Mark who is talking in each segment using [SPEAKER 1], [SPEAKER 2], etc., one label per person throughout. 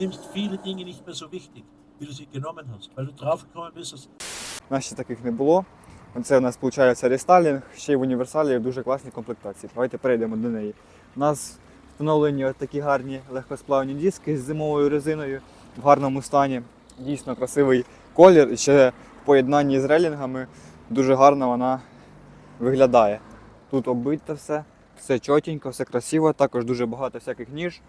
[SPEAKER 1] nimmst viele Dinge nicht mehr so wichtig, wie du sie genommen hast, weil du draufgekommen bist, dass
[SPEAKER 2] ще таких не було. Це у нас виходить рестайлінг, ще й в універсалі дуже класній комплектації. Давайте перейдемо до неї. У нас встановлені такі гарні легкосплавні диски з зимовою резиною в гарному стані. Дійсно красивий колір. І ще в поєднанні з релінгами дуже гарно вона виглядає. Тут оббите все, все чотенько, все красиво, також дуже багато всяких ніж.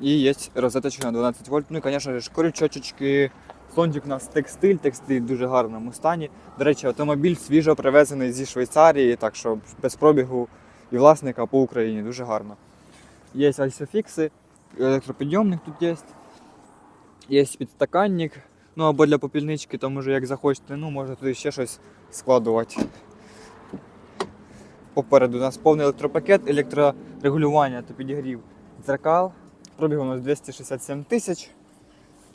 [SPEAKER 2] І є розеточка на 12 вольт. Ну і, звісно ж, крючочки. Сончик у нас текстиль, текстиль в дуже гарному стані. До речі, автомобіль свіжо привезений зі Швейцарії, так що без пробігу і власника по Україні дуже гарно. Є альсофікси, електропідйомник тут є. Є підстаканник. Ну або для попільнички, то може як захочете, ну можна туди ще щось складувати. Попереду у нас повний електропакет, електрорегулювання та підігрів дзеркал. Пробіг у нас 267 тисяч.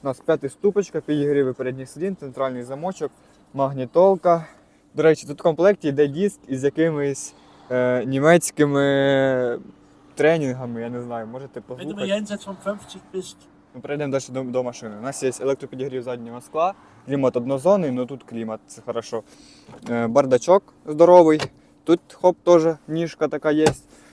[SPEAKER 2] У нас п'ята ступочка, підігріви передніх сидінь, центральний замочок, магнітолка. До речі, тут в комплекті йде диск із якимись е, німецькими тренінгами, я не знаю, можете послухати.
[SPEAKER 1] jenseits von 50 bist,
[SPEAKER 2] Ну, перейдемо далі до, до машини. У нас є електропідігрів заднього скла, клімат однозонний, ну тут клімат, це хорошо. Е, бардачок здоровий, тут хоп теж ніжка така є.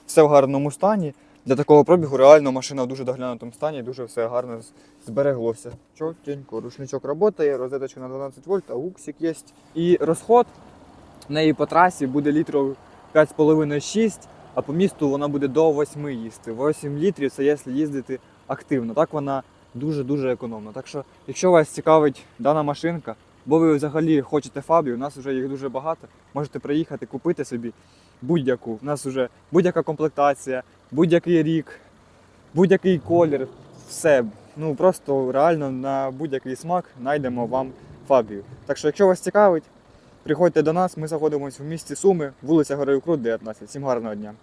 [SPEAKER 2] Все в гарному стані. Для такого пробігу реально машина в дуже доглянутому стані, дуже все гарно збереглося. Чотенько, рушничок працює, розеточка на 12 вольт, ауксик є. І розход неї по трасі буде літрів 5,5-6, а по місту вона буде до 8 їсти. 8 літрів це якщо їздити активно. Так вона дуже-дуже економна. Так що, якщо вас цікавить дана машинка, бо ви взагалі хочете фабі, у нас вже їх дуже багато. Можете приїхати, купити собі будь-яку. У нас вже будь-яка комплектація, будь-який рік, будь-який колір, все. Ну просто реально на будь-який смак знайдемо вам фабію. Так що, якщо вас цікавить, приходьте до нас, ми знаходимося в місті Суми, вулиця Героїв Крут, 19. Всім гарного дня!